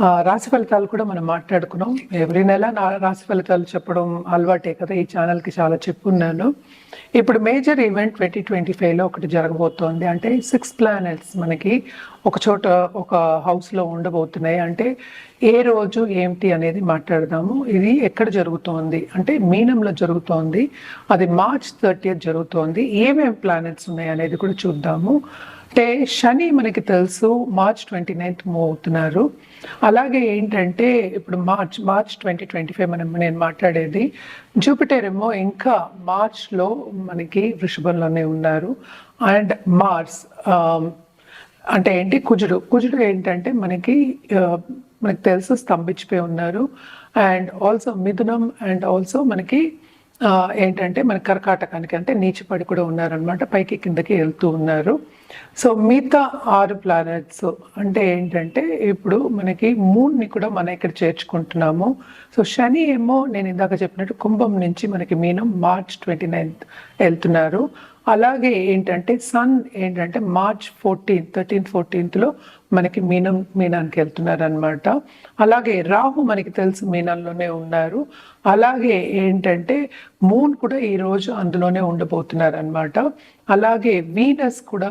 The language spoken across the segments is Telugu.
రాశి ఫలితాలు కూడా మనం మాట్లాడుకున్నాం. ఎవ్రీ నెల నా రాశి ఫలితాలు చెప్పడం అలవాటే కదా ఈ ఛానల్కి చాలా చెప్పున్నాను. ఇప్పుడు మేజర్ ఈవెంట్ ట్వంటీ ట్వంటీ ఫైవ్లో ఒకటి జరగబోతోంది. అంటే సిక్స్ ప్లానెట్స్ మనకి ఒక చోట ఒక హౌస్లో ఉండబోతున్నాయి. అంటే ఏ రోజు ఏమిటి అనేది మాట్లాడదాము. ఇది ఎక్కడ జరుగుతోంది? అంటే మీనంలో జరుగుతోంది. అది మార్చ్ థర్టీ జరుగుతోంది. ఏమేమి ప్లానెట్స్ ఉన్నాయి అనేది కూడా చూద్దాము. అంటే శని మనకి తెలుసు మార్చ్ ట్వంటీ నైన్త్ మూవ్ అవుతున్నారు అలాగే ఏంటంటే ఇప్పుడు March March twenty twenty five మనం నేను మాట్లాడేది జూపిటర్ ఏమో ఇంకా మార్చ్లో మనకి వృషభంలోనే ఉన్నారు. అండ్ మార్స్ అంటే ఏంటి కుజుడు. కుజుడు ఏంటంటే మనకి మనకు తెలుసు స్తంభించిపోయి ఉన్నారు. అండ్ ఆల్సో మిథునం అండ్ ఆల్సో మనకి ఏంటంటే మన కర్కాటకానికి అంటే నీచిపడి కూడా ఉన్నారనమాట పైకి కిందకి వెళ్తూ ఉన్నారు. సో మిగతా ఆరు ప్లానెట్స్ అంటే ఏంటంటే ఇప్పుడు మనకి మూడ్ని కూడా మనం ఇక్కడ చేర్చుకుంటున్నాము. సో శని ఏమో నేను ఇందాక చెప్పినట్టు కుంభం నుంచి మనకి మీనం మార్చ్ ట్వంటీ నైన్త్ వెళ్తున్నారు. అలాగే ఏంటంటే సన్ ఏంటంటే మార్చ్ ఫోర్టీన్త్ థర్టీన్త్ ఫోర్టీన్త్లో మనకి మీనం మీనానికి వెళ్తున్నారనమాట అలాగే రాహు మనకి తెలుసు మీనంలోనే ఉన్నారు. అలాగే ఏంటంటే మూన్ కూడా ఈ రోజు అందులోనే ఉండబోతున్నారు అనమాట అలాగే వీనస్ కూడా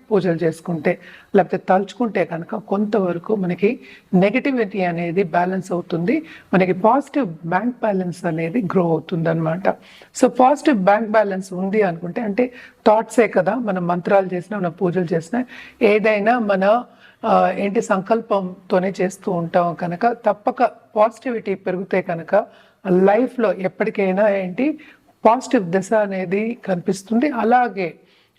పూజలు చేసుకుంటే లేకపోతే తలుచుకుంటే కనుక కొంతవరకు మనకి నెగటివిటీ అనేది బ్యాలెన్స్ అవుతుంది. మనకి పాజిటివ్ బ్యాంక్ బ్యాలెన్స్ అనేది గ్రో అవుతుంది అనమాట సో పాజిటివ్ బ్యాంక్ బ్యాలెన్స్ ఉంది అనుకుంటే అంటే థాట్సే కదా మనం మంత్రాలు చేసినా మనం పూజలు చేసినా ఏదైనా మన ఏంటి సంకల్పంతోనే చేస్తూ ఉంటాం కనుక తప్పక పాజిటివిటీ పెరిగితే కనుక లైఫ్లో ఎప్పటికైనా ఏంటి పాజిటివ్ దశ అనేది కనిపిస్తుంది. అలాగే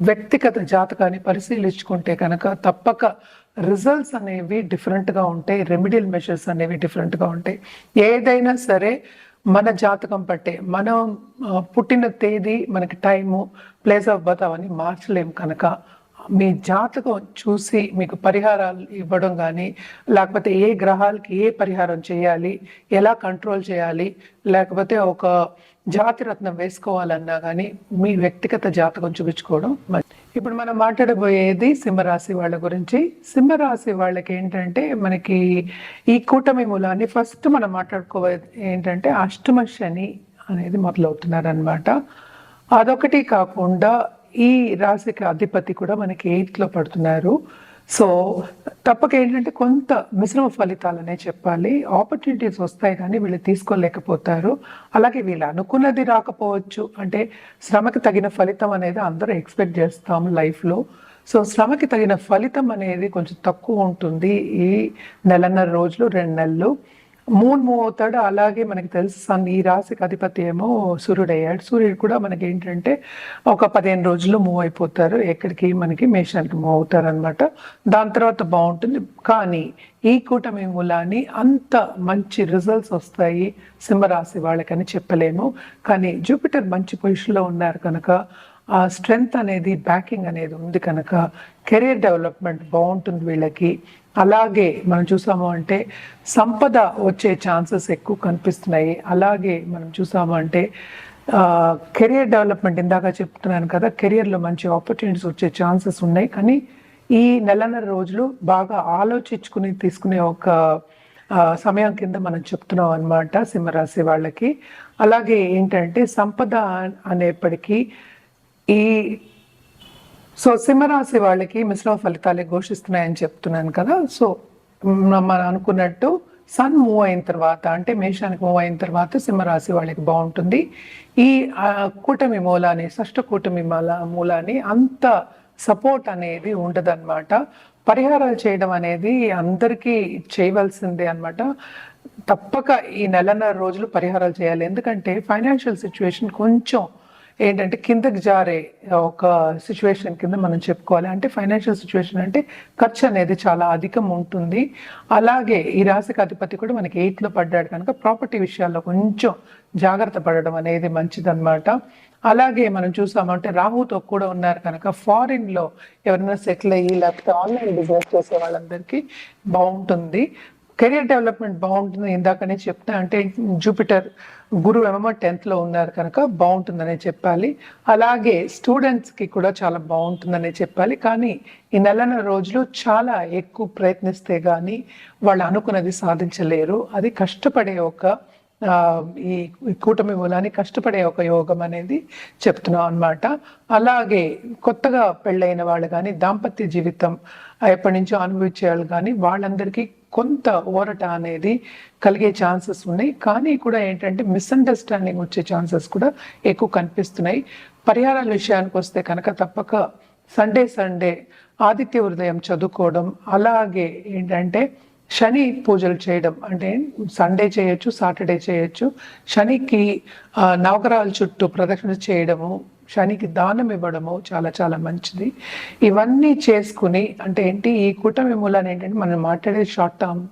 వ్యక్తిగత జాతకాన్ని పరిశీలించుకుంటే కనుక తప్పక రిజల్ట్స్ అనేవి డిఫరెంట్గా ఉంటాయి రెమిడియల్ మెషర్స్ అనేవి డిఫరెంట్గా ఉంటాయి. ఏదైనా సరే మన జాతకం పట్టే మనం పుట్టిన తేదీ మనకి టైము ప్లేస్ ఆఫ్ బర్త్ అవన్నీ మార్చలేం కనుక మీ జాతకం చూసి మీకు పరిహారాలు ఇవ్వడం కానీ లేకపోతే ఏ గ్రహాలకి ఏ పరిహారం చేయాలి ఎలా కంట్రోల్ చేయాలి లేకపోతే ఒక జాతిరత్నం వేసుకోవాలన్నా కానీ మీ వ్యక్తిగత జాతకం చూపించుకోవడం ఇప్పుడు మనం మాట్లాడబోయేది సింహరాశి వాళ్ళ గురించి. సింహరాశి వాళ్ళకి ఏంటంటే మనకి ఈ కూటమి మూలాన్ని ఫస్ట్ మనం మాట్లాడుకోవాలి ఏంటంటే అష్టమ శని అనేది మొదలవుతున్నారనమాట అదొకటి కాకుండా ఈ రాశికి అధిపతి కూడా మనకి ఎయిత్లో పడుతున్నారు. సో తప్పక ఏంటంటే కొంత మిశ్రమ ఫలితాలనే చెప్పాలి. ఆపర్చునిటీస్ వస్తాయి కానీ వీళ్ళు తీసుకోలేకపోతారు. అలాగే వీళ్ళు అనుకున్నది రాకపోవచ్చు. అంటే శ్రమకి తగిన ఫలితం అనేది అందరూ ఎక్స్పెక్ట్ చేస్తాం లైఫ్లో సో శ్రమకి తగిన ఫలితం అనేది కొంచెం తక్కువ ఉంటుంది ఈ నెలన్నర రోజులు రెండు నెలలు. మూన్ మూవ్ అవుతాడు అలాగే మనకి తెలుసు సన్ ఈ రాశికి అధిపతి ఏమో సూర్యుడు అయ్యాడు సూర్యుడు కూడా మనకి ఏంటంటే ఒక పదిహేను రోజుల్లో మూవ్ అయిపోతారు. ఎక్కడికి? మనకి మేషానికి మూవ్ అవుతారు అనమాట దాని తర్వాత బాగుంటుంది. కానీ ఈ కూటమి మూలాన్ని అంత మంచి రిజల్ట్స్ వస్తాయి సింహరాశి వాళ్ళకని చెప్పలేము. కానీ జూపిటర్ మంచి పొజిషన్లో ఉన్నారు కనుక ఆ స్ట్రెంగ్త్ అనేది బ్యాకింగ్ అనేది ఉంది కనుక కెరీర్ డెవలప్మెంట్ బాగుంటుంది వీళ్ళకి. అలాగే మనం చూసాము అంటే సంపద వచ్చే ఛాన్సెస్ ఎక్కువ కనిపిస్తున్నాయి. అలాగే మనం చూసాము అంటే కెరియర్ డెవలప్మెంట్ ఇందాక చెప్తున్నాను కదా కెరియర్లో మంచి ఆపర్చునిటీస్ వచ్చే ఛాన్సెస్ ఉన్నాయి. కానీ ఈ నెలన్నర రోజులు బాగా ఆలోచించుకుని తీసుకునే ఒక సమయం కింద మనం చెప్తున్నాం అనమాట సింహరాశి వాళ్ళకి. అలాగే ఏంటంటే సంపద అనేప్పటికీ ఈ సో సింహరాశి వాళ్ళకి మిశ్రమ ఫలితాలే ఘోషిస్తున్నాయని చెప్తున్నాను కదా. సో మనం అనుకున్నట్టు సన్ మూవ్ అయిన తర్వాత అంటే మేషానికి మూవ్ అయిన తర్వాత సింహరాశి వాళ్ళకి బాగుంటుంది. ఈ కూటమి మూలాన్ని షష్ట కూటమి మూల మూలాన్ని అంత సపోర్ట్ అనేది ఉండదన్నమాట. పరిహారాలు చేయడం అనేది అందరికీ చేయవలసిందే అన్నమాట. తప్పక ఈ నెలన్నర రోజులు పరిహారాలు చేయాలి. ఎందుకంటే ఫైనాన్షియల్ సిచ్యువేషన్ కొంచెం ఏంటంటే కిందకి జారే ఒక సిచ్యువేషన్ కింద మనం చెప్పుకోవాలి. అంటే ఫైనాన్షియల్ సిచ్యువేషన్ అంటే ఖర్చు అనేది చాలా అధికం ఉంటుంది. అలాగే ఈ రాశికి అధిపతి కూడా మనకి ఎయిట్లో పడ్డాడు కనుక ప్రాపర్టీ విషయాల్లో కొంచెం జాగ్రత్త పడడం అనేది మంచిదన్నమాట. అలాగే మనం చూసామంటే రాహుతో కూడా ఉన్నారు కనుక ఫారిన్లో ఎవరైనా సెటిల్ అయ్యి లేకపోతే ఆన్లైన్ బిజినెస్ చేసే వాళ్ళందరికీ బాగుంటుంది. కెరియర్ డెవలప్మెంట్ బాగుంటుంది. ఇందాకనే చెప్తా అంటే జూపిటర్ గురువు ఏమో టెన్త్లో ఉన్నారు కనుక బాగుంటుందనే చెప్పాలి. అలాగే స్టూడెంట్స్కి కూడా చాలా బాగుంటుందనే చెప్పాలి. కానీ ఈ నెలన రోజులు చాలా ఎక్కువ ప్రయత్నిస్తే కానీ వాళ్ళు అనుకున్నది సాధించలేరు. అది కష్టపడే ఒక ఈ కూటమి మూలాన్ని కష్టపడే ఒక యోగం అనేది చెప్తున్నాం అన్నమాట. అలాగే కొత్తగా పెళ్ళైన వాళ్ళు కానీ దాంపత్య జీవితం ఎప్పటి నుంచో అనుభవించే వాళ్ళు కానీ వాళ్ళందరికీ కొంత ఓరట అనేది కలిగే ఛాన్సెస్ ఉన్నాయి. కానీ కూడా ఏంటంటే మిస్అండర్స్టాండింగ్ వచ్చే ఛాన్సెస్ కూడా ఎక్కువ కనిపిస్తున్నాయి. పరిహారాల విషయానికి వస్తే కనుక తప్పక సండే సండే ఆదిత్య హృదయం చదువుకోవడం. అలాగే ఏంటంటే శని పూజలు చేయడం అంటే సండే చేయొచ్చు సాటర్డే చేయొచ్చు. శనికి నవగ్రహాల చుట్టూ ప్రదక్షిణ చేయడము శనికి దానం ఇవ్వడము చాలా చాలా మంచిది. ఇవన్నీ చేసుకుని అంటే ఏంటి ఈ కూటమి మూలాన్ని ఏంటంటే మనం మాట్లాడేది షార్ట్ టర్మ్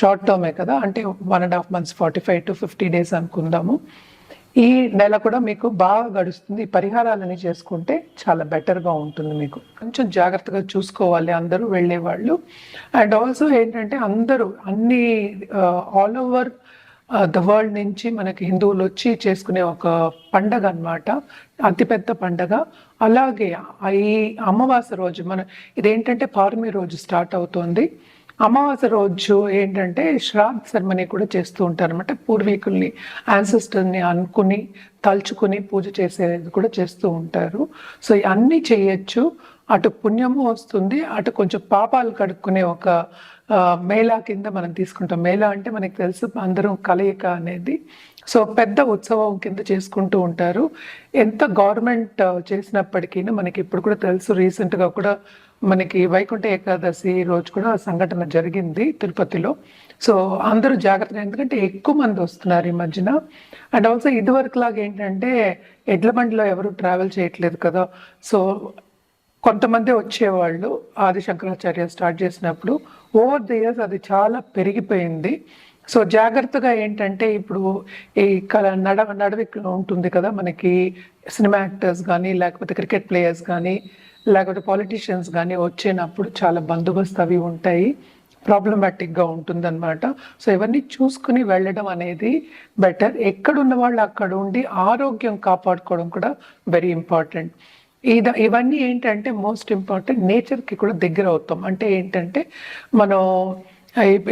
షార్ట్ టర్మే కదా? అంటే one and half months forty five to fifty days అనుకుందాము. ఈ నెల కూడా మీకు బాగా గడుస్తుంది. పరిహారాలని చేసుకుంటే చాలా బెటర్గా ఉంటుంది మీకు. కొంచెం జాగ్రత్తగా చూసుకోవాలి అందరూ వెళ్ళేవాళ్ళు అండ్ ఆల్సో ఏంటంటే అందరూ అన్ని ఆల్ ఓవర్ ద వరల్డ్ నుంచి మనకి హిందువులు వచ్చి చేసుకునే ఒక పండగ అన్నమాట. అతిపెద్ద పండగ. అలాగే ఈ అమావాస్య రోజు మన ఇదేంటంటే పౌర్ణమి రోజు స్టార్ట్ అవుతుంది. అమావాస్య రోజు ఏంటంటే శ్రాద్ధ సెరమనీ కూడా చేస్తూ ఉంటారు అనమాట పూర్వీకుల్ని ఆన్సెస్టర్ని అనుకుని తలుచుకుని పూజ చేసేది కూడా చేస్తూ ఉంటారు. సో అన్నీ చేయొచ్చు. అటు పుణ్యము వస్తుంది అటు కొంచెం పాపాలు కడుక్కునే ఒక మేళా కింద మనం తీసుకుంటాం. మేళా అంటే మనకి తెలుసు అందరం కలయిక అనేది. సో పెద్ద ఉత్సవం కింద చేసుకుంటూ ఉంటారు. ఎంత గవర్నమెంట్ చేసినప్పటికీ మనకి ఇప్పుడు కూడా తెలుసు. రీసెంట్గా కూడా మనకి వైకుంఠ ఏకాదశి రోజు కూడా సంఘటన జరిగింది తిరుపతిలో. సో అందరూ జాగ్రత్తగా ఎందుకంటే ఎక్కువ మంది వస్తున్నారు ఈ మధ్యన. అండ్ ఆల్సో ఇదివరకు లాగా ఏంటంటే ఎడ్ల బండిలో ఎవరు ట్రావెల్ చేయట్లేదు కదా. సో కొంతమంది వచ్చేవాళ్ళు ఆది శంకరాచార్య స్టార్ట్ చేసినప్పుడు ఓవర్ ది ఇయర్స్ అది చాలా పెరిగిపోయింది. సో జాగ్రత్తగా ఏంటంటే ఇప్పుడు ఈ కల నడ నడవి ఉంటుంది కదా మనకి సినిమా యాక్టర్స్ కానీ లేకపోతే క్రికెట్ ప్లేయర్స్ కానీ లేకపోతే పాలిటీషియన్స్ కానీ వచ్చినప్పుడు చాలా బందోబస్తు అవి ఉంటాయి. ప్రాబ్లమాటిక్గా ఉంటుందన్నమాట. సో ఇవన్నీ చూసుకుని వెళ్ళడం అనేది బెటర్ ఎక్కడున్న వాళ్ళు అక్కడ ఉండి ఆరోగ్యం కాపాడుకోవడం కూడా వెరీ ఇంపార్టెంట్ ఇది ఇవన్నీ ఏంటంటే మోస్ట్ ఇంపార్టెంట్ నేచర్కి కూడా దగ్గర అవుతాం. అంటే ఏంటంటే మనం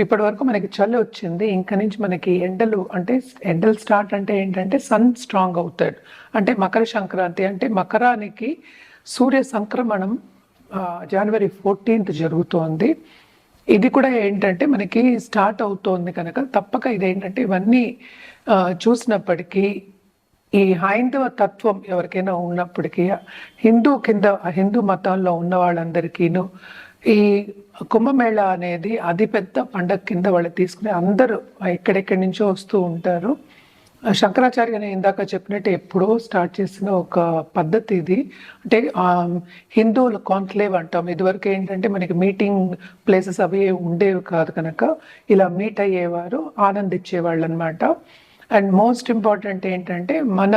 ఇప్పటి వరకు మనకి చలి వచ్చింది ఇంకా నుంచి మనకి ఎండలు అంటే ఎండలు స్టార్ట్ అంటే ఏంటంటే సన్ స్ట్రాంగ్ అవుతాడు. అంటే మకర సంక్రాంతి అంటే మకరానికి సూర్య సంక్రమణం జనవరి ఫోర్టీన్త్ జరుగుతోంది. ఇది కూడా ఏంటంటే మనకి స్టార్ట్ అవుతోంది కనుక తప్పక ఇదేంటంటే ఇవన్నీ చూసినప్పటికీ ఈ హైందవ తత్వం ఎవరికైనా ఉన్నప్పటికీ హిందూ కింద హిందూ మతంలో ఉన్న వాళ్ళందరికీను ఈ కుంభమేళ అనేది అతిపెద్ద పండగ కింద వాళ్ళు తీసుకుని అందరూ ఎక్కడెక్కడి నుంచో వస్తూ ఉంటారు. శంకరాచార్య నేను ఇందాక చెప్పినట్టు ఎప్పుడో స్టార్ట్ చేసిన ఒక పద్ధతి ఇది. అంటే హిందువులు హిందువుల కాన్క్లేవ్ అంటాం. ఇదివరకు ఏంటంటే మనకి మీటింగ్ ప్లేసెస్ అవి ఉండేవి కాదు కనుక ఇలా మీట్ అయ్యేవారు ఆనందించేవాళ్ళు అనమాట అండ్ మోస్ట్ ఇంపార్టెంట్ ఏంటంటే మన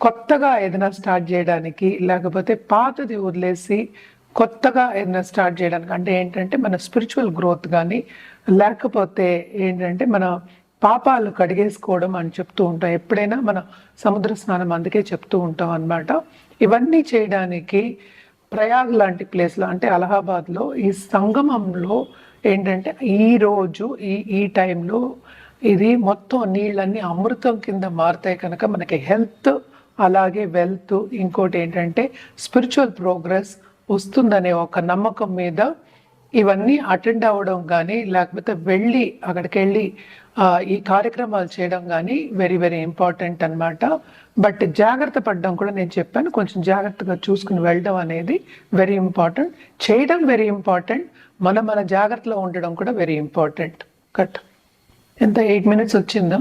కొత్తగా ఏదైనా స్టార్ట్ చేయడానికి లేకపోతే పాతది వదిలేసి కొత్తగా ఏదైనా స్టార్ట్ చేయడానికి అంటే ఏంటంటే మన స్పిరిచువల్ గ్రోత్ కానీ లేకపోతే ఏంటంటే మన పాపాలు కడిగేసుకోవడం అని చెప్తూ ఉంటాం. ఎప్పుడైనా మన సముద్ర స్నానం అందుకే చెప్తూ ఉంటాం అన్నమాట. ఇవన్నీ చేయడానికి ప్రయాగ్ లాంటి ప్లేస్లో అంటే అలహాబాద్లో ఈ సంగమంలో ఏంటంటే ఈరోజు ఈ ఈ టైంలో ఇది మొత్తం నీళ్ళన్నీ అమృతం కింద మారుతాయి కనుక మనకి హెల్త్ అలాగే వెల్త్ ఇంకోటి ఏంటంటే స్పిరిచువల్ ప్రోగ్రెస్ వస్తుందనే ఒక నమ్మకం మీద ఇవన్నీ అటెండ్ అవ్వడం కానీ లేకపోతే వెళ్ళి అక్కడికి వెళ్ళి ఈ కార్యక్రమాలు చేయడం కానీ వెరీ వెరీ ఇంపార్టెంట్ అన్నమాట. బట్ జాగ్రత్త పడడం కూడా నేను చెప్పాను. కొంచెం జాగ్రత్తగా చూసుకుని వెళ్ళడం అనేది వెరీ ఇంపార్టెంట్. చేయడం వెరీ ఇంపార్టెంట్. మన మన జాగ్రత్తలో ఉండడం కూడా వెరీ ఇంపార్టెంట్. కట్ ఎంత ఎయిట్ మినిట్స్ వచ్చిందా?